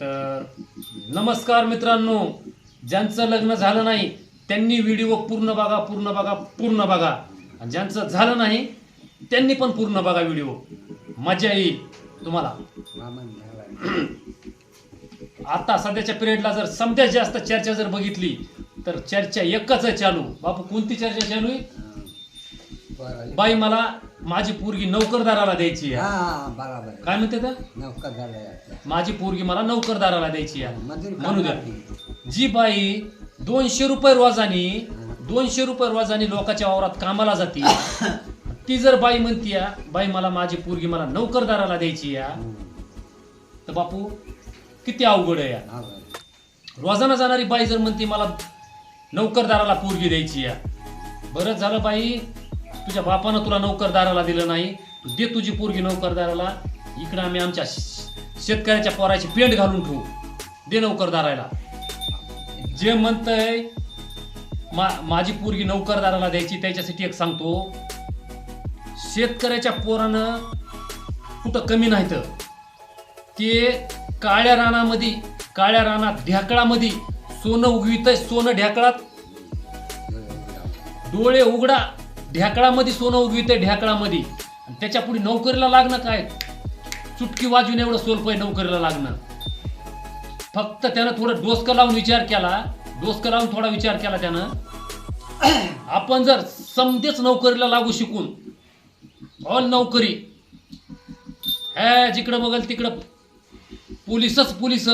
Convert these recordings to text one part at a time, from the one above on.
तर नमस्कार मित्रांनो ज्यांचं लग्न झालं नाही त्यांनी व्हिडिओ पूर्ण बघा पूर्ण बघा पूर्ण बघा. आणि ज्यांचं झालं नाही त्यांनी पण पूर्ण बघा व्हिडिओ. मजा येईल तुम्हाला. आता सध्याच्या पिरियडला जर समजाच जास्त चर्चा जर बघितली तर चर्चा एकच आहे चालू. बापू कोणती चर्चा चालू आहे? बाई मला माझी पोरगी नोकरदाराला द्यायची आहे. हा बरोबर. काय म्हणते नौका झालं माझी पोरगी मला नोकरदाराला द्यायची आहे. मजूर म्हणू द्या जी बाई दोनशे रुपये रोजानी दोनशे रुपये रोजानी लोकांच्या वावरात कामाला जाते. ती जर बाई म्हणती बाई मला माझी पोरगी मला नोकरदाराला द्यायची या तर बापू किती अवघड आहे या. हा बरं. रोजाना जाणारी बाई जर म्हणते मला नोकरदाराला पोरगी द्यायची या बरं झालं बाई. तुझ्या बापानं तुला नोकरदाराला दिलं नाही तू दे तुझी पोरगी नोकरदाराला इकडं आम्ही आमच्या शेतकऱ्याच्या पोराची पेंट घालून ठेवू. दे नोकरदाराला. जे म्हणतंय मा माझी पोरगी नोकरदाराला द्यायची त्याच्यासाठी एक सांगतो शेतकऱ्याच्या पोरानं कुठं कमी नाही तर ते काळ्या रानामध्ये काळ्या रानात ढेकळामध्ये सोनं उगवित सोनं ढेकळात. डोळे उघडा. ढेकळामध्ये सोनं उगवित ढेकळामध्ये आणि त्याच्या पुढे नोकरीला लागणं काय? चुटकी वाजून एवढं सोलपय नोकरीला लागणं. फक्त त्यानं थोडं डोसकं लावून विचार केला. डोसकं लावून थोडा विचार केला त्यानं. आपण जर समजेच नोकरीला लागू शिकून ऑल नोकरी हे जिकडं बघल तिकडं पोलिसच पोलीस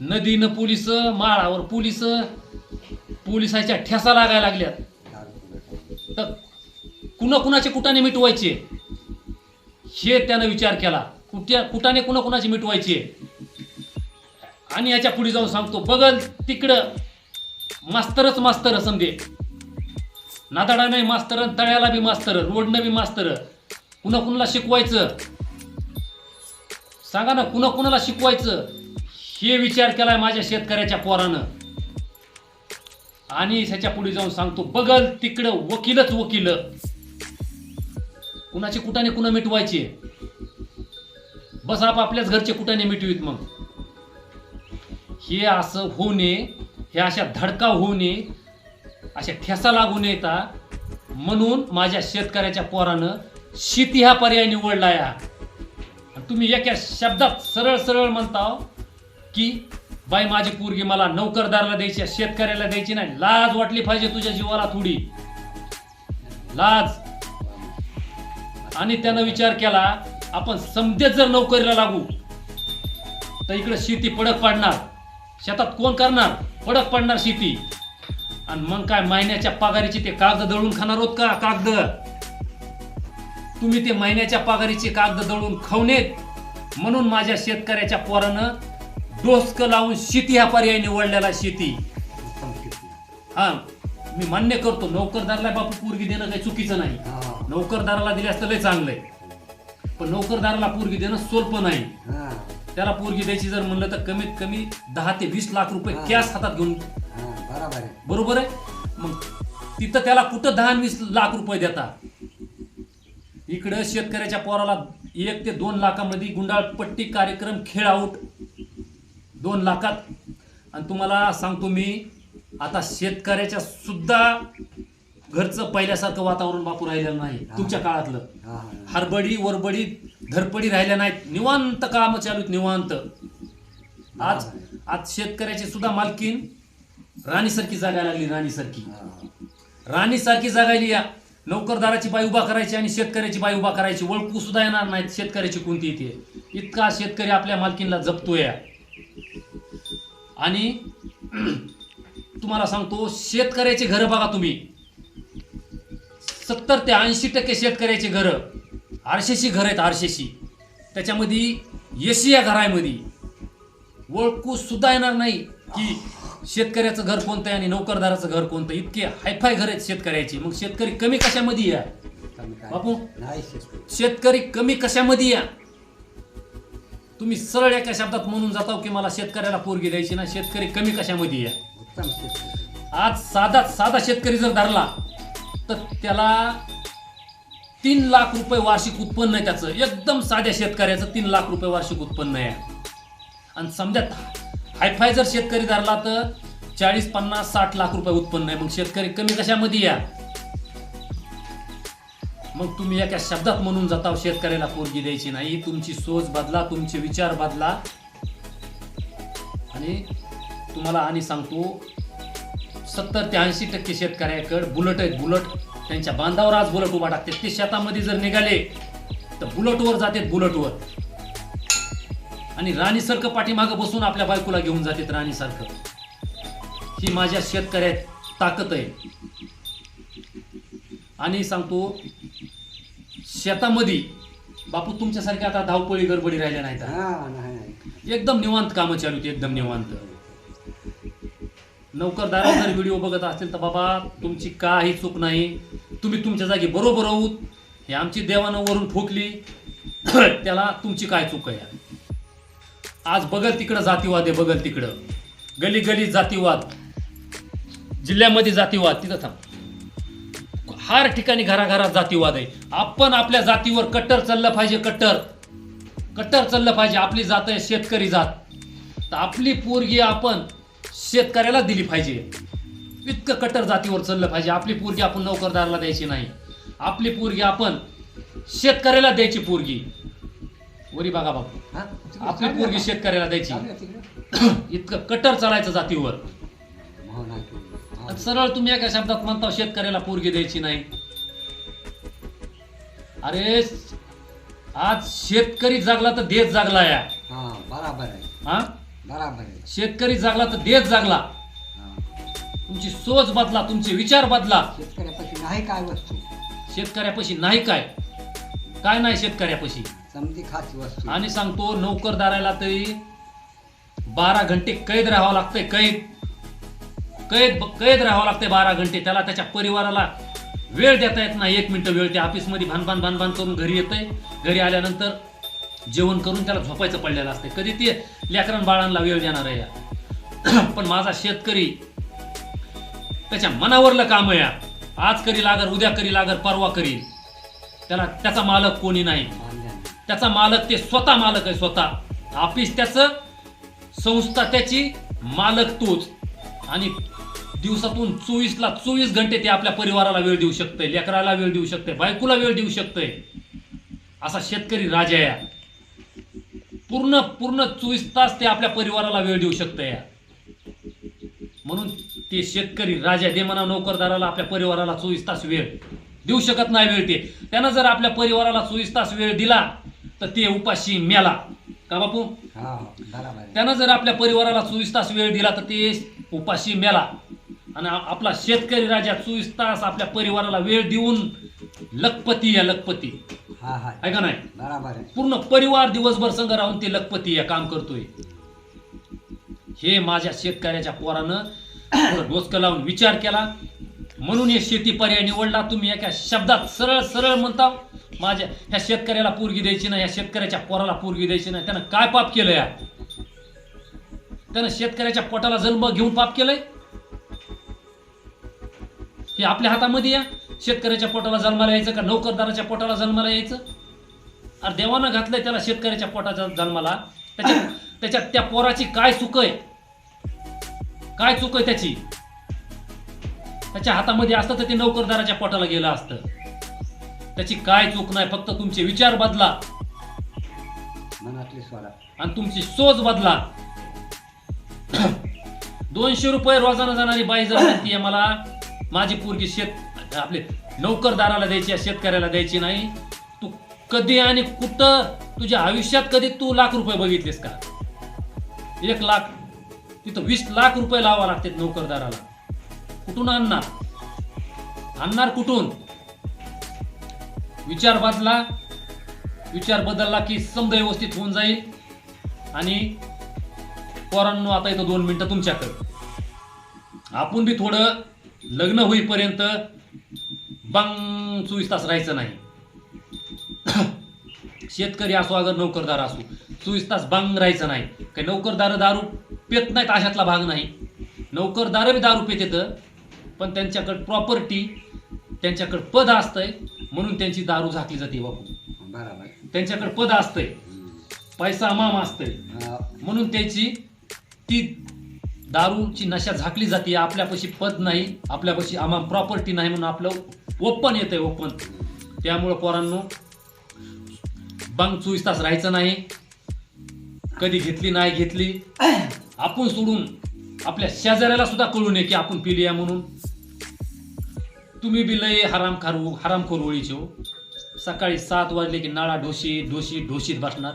नदीनं पोलीस माळावर पोलीस पोलिसाच्या ठेसा लागायला लागल्यात. तर कुणा कुणाचे कुटाने मिटवायचे? हे त्यानं विचार केला. कुठ्या कुटाने कुणा कुणाचे मिटवायचे? आणि याच्यापुढे जाऊन सांगतो बघल तिकडं मास्तरच मास्तर समजे नादाडा नाही मास्तर तळ्याला बी मास्तर रोडनं बी मास्तर. कुणा कुणाला शिकवायचं? सांगा ना कुणा कुणाला शिकवायचं? हे विचार केलाय माझ्या शेतकऱ्याच्या पोरानं. आणि ह्याच्या पुढे जाऊन सांगतो बघल तिकडं वकीलच वकील. कुणाची कुटाने कुणा मिटवायचे? बस आप आपल्याच घरचे कुटाने मिटवीत मग. हे असं होऊ नये हे अशा धडका होऊ नये अशा ठेसा लागू नयेता. म्हणून माझ्या शेतकऱ्याच्या पोरानं शेती हा पर्याय निवडला या तुम्ही एका शब्दात सरळ सरळ म्हणताव की बाई माझी पोरगी मला नोकरदारला द्यायची शेतकऱ्याला द्यायची नाही. लाज वाटली पाहिजे तुझ्या जीवाला थोडी. लाज. आणि त्यानं विचार केला आपण समजेत जर नोकरीला लागू तर इकडे शेती पडक पाडणार. शेतात कोण करणार? पडक पडणार शेती. आणि मग काय महिन्याच्या पगारीचे ते कागद दळून खाणार होत का कागद? तुम्ही ते महिन्याच्या पगारीचे कागद दळून खावनेत म्हणून माझ्या शेतकऱ्याच्या पोरानं डोसकं लावून शेती हा पर्याय निवडलेला शेती. हा. मी मान्य करतो नोकरदाराला बापू पोरगी देणं काही चुकीचं नाही. नोकरदाराला दिले असतं लय चांगलंय. पण नोकरदाराला पोरगी देणं सोपं नाही. त्याला पोरगी द्यायची जर म्हणलं तर कमीत कमी दहा ते वीस लाख रुपये. कॅश हातात घेऊन. हा, बरोबर आहे. बरोबर आहे? मग तिथं त्याला कुठं दहा वीस लाख रुपये देता? इकडं शेतकऱ्याच्या पोराला एक ते दोन लाखामध्ये गुंडाळपट्टी कार्यक्रम खेळ आऊट दोन लाखात. आणि तुम्हाला सांगतो मी आता शेतकऱ्याच्या सुद्धा घरचं पहिल्यासारखं वातावरण बापू राहिलेलं नाही. तुमच्या काळातलं. हरबडी वरबडी धरपडी राहिल्या नाहीत. निवांत काम चालू निवांत. आज आज शेतकऱ्याची सुद्धा मालकीन राणीसारखी जागा लागली राणीसारखी. राणीसारखी जागायली या. नोकरदाराची बाई उभा करायची आणि शेतकऱ्याची बाई उभा करायची. ओळखू सुद्धा येणार नाहीत शेतकऱ्याची कोणती इथे. इतका शेतकरी आपल्या मालकीनला जपतोय आणि तुम्हाला सांगतो शेतकऱ्याचे घर बघा तुम्ही. सत्तर ते ऐंशी टक्के शेतकऱ्याचे घर. आरशेशी घर आहेत आरशेशी. त्याच्यामध्ये एसी या घरामध्ये. ओळखू सुद्धा येणार नाही की शेतकऱ्याचं घर कोणतं आहे आणि नोकरदाराचं घर कोणतं इतके हायफाय घर आहेत शेतकऱ्याची. मग शेतकरी कमी कशामध्ये या? बापू. शेतकरी. कमी कशामध्ये या? तुम्ही सरळ एका शब्दात म्हणून जाताव की मला शेतकऱ्याला पोरगी द्यायची ना शेतकरी कमी कशामध्ये या. आज साधा साधा शेतकरी जर धरला तर त्याला तीन लाख रुपये वार्षिक उत्पन्न आहे त्याचं. एकदम साध्या शेतकऱ्याचं तीन लाख रुपये वार्षिक उत्पन्न आहे. आणि समजा हायफाय जर शेतकरी धरला तर चाळीस पन्नास साठ लाख रुपये उत्पन्न आहे. मग शेतकरी कमी कशामध्ये या? मग तुम्ही एका शब्दात म्हणून जाता शेतकऱ्याला पोरगी द्यायची नाही. तुमची सोच बदला तुमचे विचार बदला. आणि तुम्हाला आणि सांगतो सत्तर ते ऐंशी टक्के शेतकऱ्याकडे बुलट आहेत बुलट. त्यांच्या बांधावर आज बुलट उभा टाकते ते शेतामध्ये जर निघाले तर बुलटवर जातात बुलटवर. आणि राणीसारखं पाठीमागं बसून आपल्या बायकोला घेऊन जातात राणीसारखं. ही माझ्या शेतकऱ्यात ताकद आहे. आणि सांगतो शेतामध्ये बापू तुमच्यासारख्या आता धावपळी गडबडी राहिल्या नाहीत. नाही नाही. एकदम निवांत कामं चालू आहेत एकदम निवांत. नौकरदारा जर व्हिडिओ बघत असतील तर बाबा तुमची काही चूक नाही. तुम्ही तुमच्या जागी बरोबर आहोत. हे आमची देवानं वरून ठोकली. त्याला तुमची काय चूक आहे? आज बघल तिकडं जातीवाद आहे बघल तिकडं. गली गली जातीवाद. जिल्ह्यामध्ये जातीवाद. तिथं थांब. हर ठिकाणी घराघरात जातीवाद आहे. आपण आपल्या जातीवर कट्टर चाललं पाहिजे कट्टर. कट्टर चाललं पाहिजे. आपली जात आहे शेतकरी जात. तर आपली पोरगी आपण शेतकऱ्याला दिली पाहिजे. इतकं कट्टर जातीवर चाललं पाहिजे. आपली पोरगी आपण नोकरदाराला द्यायची नाही. आपली पोरगी आपण शेतकऱ्याला द्यायची पोरगी. वरी बघा बापू? आपली पोरगी शेतकऱ्याला द्यायची? इतकं कट्टर चालायचं जातीवर. हो. हा. सरळ तुम्ही एका शब्दात म्हणता शेतकऱ्याला पोरगी द्यायची नाही. अरे आज शेतकरी जागला तर देश जागला या. बराबर आहे. हा? बराबर आहे. शेतकरी जागला तर देश जागला. हा. तुमची सोच बदला तुमचे विचार बदला. शेतकऱ्यापाशी नाही काय वस्तू? शेतकऱ्यापाशी नाही काय? काय नाही शेतकऱ्यापाशी? समजी खास वस्तू. आणि सांगतो नोकरदाराला तरी बारा घंटे कैद राहावं लागतंय कैद. कैद कैद राहावं लागतंय बारा घंटे. त्याला त्याच्या परिवाराला वेळ देता येत नाही. एक मिनिटं वेळ त्या ऑफिसमध्ये भानभान भानभान करून घरी येतंय. घरी आल्यानंतर जेवण करून त्याला झोपायचं पडलेलं असतं कधी ते लेकरां बाळांना वेळ देणार आहे या. पण माझा शेतकरी त्याच्या मनावरलं काम आहे या. आज करी लागर उद्या करी लागर परवा करी. त्याला त्याचा मालक कोणी नाही. त्याचा मालक ते स्वतः मालक आहे स्वतः. ऑफिस त्याचं संस्था त्याची मालक तोच. आणि दिवसातून चोवीसला चोवीस घंटे ते आपल्या परिवाराला वेळ देऊ शकते लेकराला वेळ देऊ शकते बायकोला वेळ देऊ शकते असा शेतकरी राजा या. पूर्ण पूर्ण चोवीस तास ते आपल्या परिवाराला वेळ देऊ शकतंय या. म्हणून ते शेतकरी राजा दे म्हणा नोकरदाराला आपल्या परिवाराला चोवीस तास वेळ. देऊ शकत नाही वेळ ते. त्यानं जर आपल्या परिवाराला चोवीस तास वेळ दिला तर ते उपाशी मेला. का बापू? त्यानं जर आपल्या परिवाराला चोवीस तास वेळ दिला तर ते उपाशी मेला. आणि आपला शेतकरी राजा चोवीस तास आपल्या परिवाराला वेळ देऊन लखपती या लखपती. हा हा. आहे का नाही? बराबर आहे. पूर्ण परिवार दिवसभर संघ राहून ते लखपती या काम करतोय. हे माझ्या शेतकऱ्याच्या पोरानं डोसकं लावून विचार केला. म्हणून हे शेती पर्याय निवडला. तुम्ही एका शब्दात सरळ सरळ म्हणता माझ्या ह्या शेतकऱ्याला पोरगी द्यायची नाही ह्या शेतकऱ्याच्या पोराला पोरगी द्यायची नाही. त्यानं काय पाप केलं या त्यानं शेतकऱ्याच्या पोटाला जन्म घेऊन पाप केलंय? हे आपल्या हातामध्ये या? शेतकऱ्याच्या पोटाला जन्माला यायचं का? नोकरदाराच्या पोटाला जन्माला यायचं? अरे देवानं घातलंय त्याला शेतकऱ्याच्या पोटाच्या जन्माला. त्याच्या त्याच्यात त्या पोराची काय चूक आहे? काय चूक आहे त्याची? त्याच्या हातामध्ये असतं तर ते नोकरदाराच्या पोटाला गेलं असतं. त्याची काय चूक नाही फक्त तुमचे विचार बदला. मनातली स्वरा आणि तुमची सोच बदला. दोनशे रुपये रोजानं जाणारी बाई जर म्हणतीये मला माझी पोरगी शेत आपले नोकरदाराला द्यायची शेतकऱ्याला द्यायची नाही. तू कधी आणि कुठं तुझ्या आयुष्यात कधी तू लाख रुपये बघितलेस का? एक लाख तिथं वीस लाख रुपये लावा लागतात नोकरदाराला. कुठून आणणार? आणणार कुठून? विचार बदला. विचार बदलला की समजा व्यवस्थित होऊन जाईल. आणि पोरांनो आता इथं दोन मिनटं तुमच्याकडं. आपण बी थोडं लग्न होईपर्यंत बांग चोवीस तास राहायचं नाही. शेतकरी असो अगर नोकरदार असो चोवीस तास बांग राहायचं नाही. काही नोकरदार दारू पेत नाहीत अशातला भाग नाही. नोकरदार बी दारू पेत येतं पण त्यांच्याकडे प्रॉपर्टी त्यांच्याकडे पद असतंय म्हणून त्यांची दारू झाकली जाते बापू. बराबर. त्यांच्याकडे पद असतंय. पैसा अमाम असतंय. म्हणून त्याची ती दारूची नशा झाकली जाते आपल्यापाशी पद नाही आपल्यापाशी आम्हा प्रॉपर्टी नाही म्हणून आपलं ओपन येतंय ओपन. त्यामुळं पोरांनो बंग चोवीस तास राहायचं नाही. कधी घेतली नाही घेतली आपण सोडून आपल्या शेजाऱ्याला सुद्धा कळू नये की आपण पिली आहे म्हणून. तुम्ही बी लय हराम खारू हरामखोर ओळीचे हो. सकाळी सात वाजले की नाळा ढोशी ढोशी ढोशीत बसणार.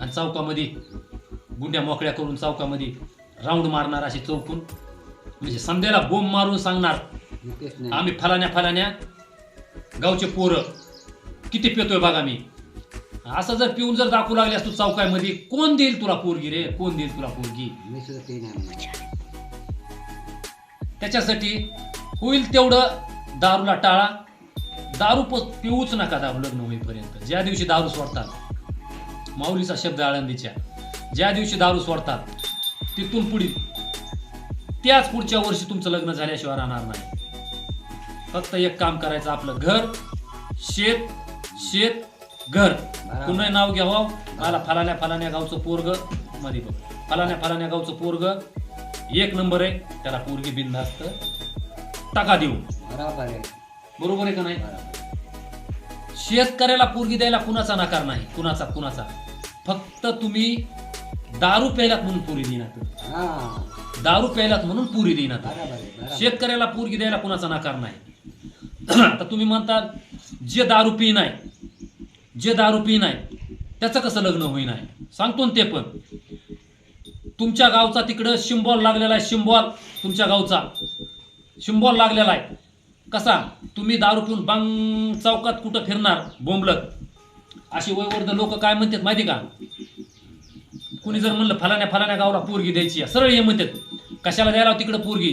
आणि चौकामध्ये गुंड्या मोकळ्या करून चौकामध्ये राऊंड मारणार असे चौकून. म्हणजे संध्याला बोंब मारून सांगणार. आम्ही फलाण्या फलाण्या गावचे पोरं. किती पितोय बघा मी. असं जर पिऊन जर दाखवू लागल्यास तू चौकामध्ये कोण देईल तुला पोरगी रे? कोण देईल तुला पोरगी. त्याच्यासाठी होईल तेवढं दारूला टाळा. दारू पिऊच नका दारू लग्न होईपर्यंत. ज्या दिवशी दारू सोडतात माऊलीचा शब्द आळंदीच्या ज्या दिवशी दारू सोडतात तिथून पुढे त्याच पुढच्या वर्षी तुमचं लग्न झाल्याशिवाय राहणार नाही. फक्त एक काम करायचं आपलं घर शेत शेत घर. पुन्हा नाव घ्यावं. मला फलाण्या फलाण्या गावचं पोरग. मध्ये बघ. फलाण्या फलाण्या गावचं पोरग. एक नंबर आहे. त्याला पोरगी बिनधास्त टाका देऊ. बरोबर आहे. बरोबर आहे का नाही. शेतकऱ्याला पोरगी द्यायला कुणाचा नकार नाही. कुणाचा कुणाचा. फक्त तुम्ही दारू प्यायलात म्हणून पुरी देणार हा. दारू प्यायलात म्हणून पुरी देणार बरोबर. शेतकऱ्याला पोरगी द्यायला कुणाचा नकार नाही. आता तुम्ही म्हणता जे दारू पी नाही जे दारू पी नाही त्याचं कसं लग्न होई नाही सांगतो ना ते पण. तुमच्या गावचा तिकडं शिंबॉल लागलेला आहे शिंबॉल. तुमच्या गावचा. शिंबॉल लागलेला आहे. कसा? तुम्ही दारू पिऊन बांग चौकात कुठं फिरणार बोंबलत? अशी वयवर्ध लोक काय म्हणतात माहिती का? कुणी जर म्हणलं फलाण्या फलाण्या गावला पोरगी द्यायची सरळ हे म्हणतात कशाला द्यायला तिकडं पोरगी?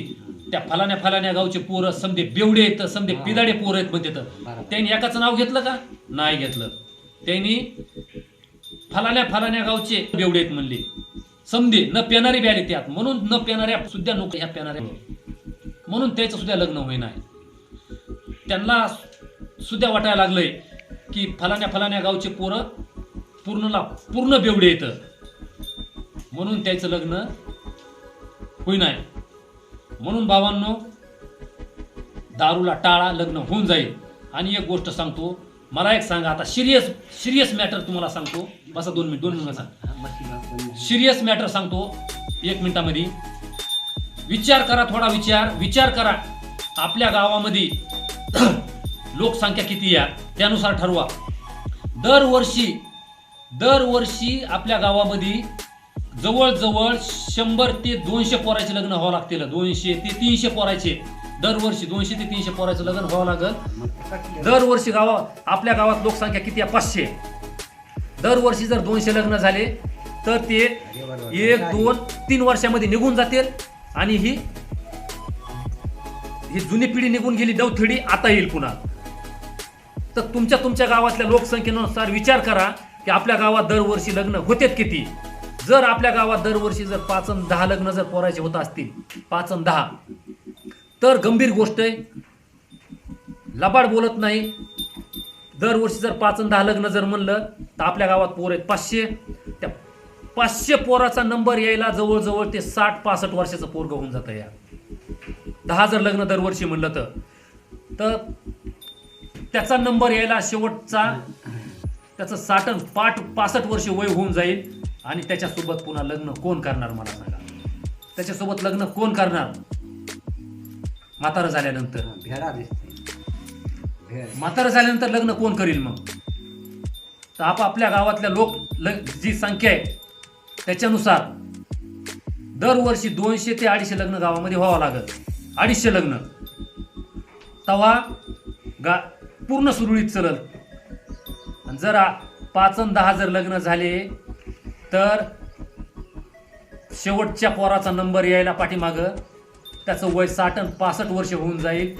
त्या फलाण्या फलाण्या गावचे पोरं समजे बेवडे आहेत समजे. पिदाडे पोरं आहेत म्हणतात. त्यांनी एकाचं नाव घेतलं का? नाही घेतलं. त्यांनी फलाण्या फलाण्या गावचे बेवडे आहेत म्हणले. समजे न पेणारी बी आले त्यात. म्हणून न पेणाऱ्या सुद्धा नको ह्या पेणाऱ्या. म्हणून त्याचं सुद्धा लग्न होईना त्यांना सुद्धा वाटायला लागलंय की फलाण्या फलाण्या गावचे पोरं पूर्णला पूर्ण बेवडे येतं म्हणून त्याचं लग्न होई नाही. म्हणून भावांनो दारूला टाळा लग्न होऊन जाईल. आणि एक गोष्ट सांगतो मला एक सांगा आता सिरियस सिरियस मॅटर तुम्हाला सांगतो. बसा दोन मिनिट दोन मिनिट सांग सिरियस मॅटर सांगतो एक मिनिटामध्ये. विचार करा थोडा विचार विचार करा. आपल्या गावामध्ये लोकसंख्या किती आहे त्यानुसार ठरवा. दरवर्षी दरवर्षी आपल्या गावामध्ये जवळजवळ शंभर ते दोनशे पोराचे लग्न व्हावं लागतील. दोनशे ते तीनशे पोराचे. दरवर्षी दोनशे ते तीनशे पोराचे लग्न व्हावं लागल. दरवर्षी गावा आपल्या गावात लोकसंख्या किती आहे? पाचशे. दरवर्षी जर दोनशे लग्न झाले तर ते एक दोन तीन वर्षामध्ये निघून जातील. आणि ही ही जुनी पिढी निघून गेली डवथडी आता येईल पुन्हा. तर तुमच्या तुमच्या गावातल्या लोकसंख्येनुसार विचार करा की आपल्या गावात दरवर्षी लग्न होतेत किती? जर आपल्या गावात दरवर्षी जर पाच दहा लग्न जर पोरायचे होत असतील पाच दहा तर गंभीर गोष्ट आहे. लबाड बोलत नाही. दरवर्षी जर पाच दहा लग्न जर म्हणलं तर आपल्या गावात पोर आहेत पाचशे. त्या पाचशे पोराचा नंबर यायला जवळजवळ ते साठ पासष्ट वर्षाचं पोरग होऊन जातं या. दहा जर लग्न दरवर्षी म्हणलं तर. तर त्याचा नंबर यायला शेवटचा त्याचं साठ पाठ पासष्ट वर्ष वय होऊन जाईल. आणि त्याच्यासोबत पुन्हा लग्न कोण करणार मला सांगा? त्याच्यासोबत लग्न कोण करणार? म्हातारं झाल्यानंतर. भेडा दिसते. म्हातारं झाल्यानंतर लग्न कोण करील मग? तर आपापल्या गावातल्या लोक ल जी संख्या आहे त्याच्यानुसार दरवर्षी दोनशे ते अडीचशे लग्न गावामध्ये व्हावं लागत अडीचशे लग्न. तवा गा पूर्ण सुरळीत चलल. जर आ- पाच अन दहा जर लग्न झाले तर शेवटच्या पोराचा नंबर यायला पाठीमागं. त्याचं वय साठ आणि पासष्ट वर्ष होऊन जाईल.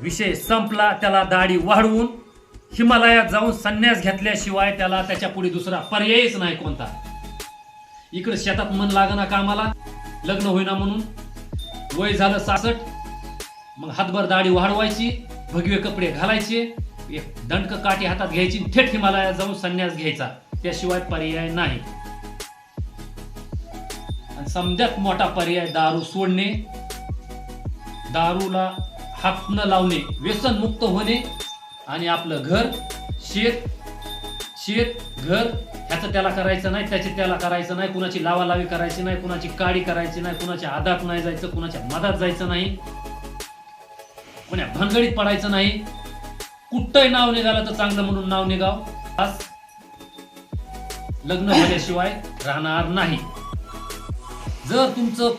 विषय संपला त्याला दाढी वाढवून हिमालयात जाऊन संन्यास घेतल्याशिवाय त्याला त्याच्या पुढे दुसरा पर्यायच नाही कोणता. इकडे शेतात मन लागना कामाला लग्न होईना म्हणून. वय झालं सासठ मग हातभर दाढी वाढवायची भगवे कपडे घालायचे एक दंडक काठी हातात घ्यायची थेट हिमालयात जाऊन संन्यास घ्यायचा. त्याशिवाय पर्याय नाही. आणि समजात मोठा पर्याय दारू सोडणे दारूला हात न लावणे व्यसन मुक्त होणे आणि आपलं घर शेत शेत घर ह्याचं त्याला करायचं नाही त्याचे त्याला करायचं नाही कुणाची लावालावी करायची नाही कुणाची काडी करायची नाही कुणाच्या आदात नाही जायचं कुणाच्या मधात जायचं नाही कोण्या भानगडीत पडायचं नाही. कुठंही नाव निघालं तर चांगलं म्हणून नाव निघाव. आज लग्न झाल्याशिवाय राहणार नाही. जर तुमचं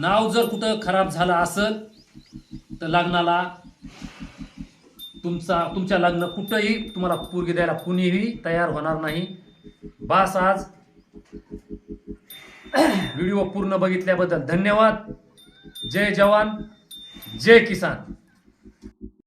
नाव जर कुठं खराब झालं असेल तर लग्नाला तुमचा तुमच्या लग्न कुठंही तुम्हाला पूर्गी द्यायला कुणीही तयार होणार नाही. बास आज व्हिडिओ पूर्ण बघितल्याबद्दल धन्यवाद. जय जवान जय किसान.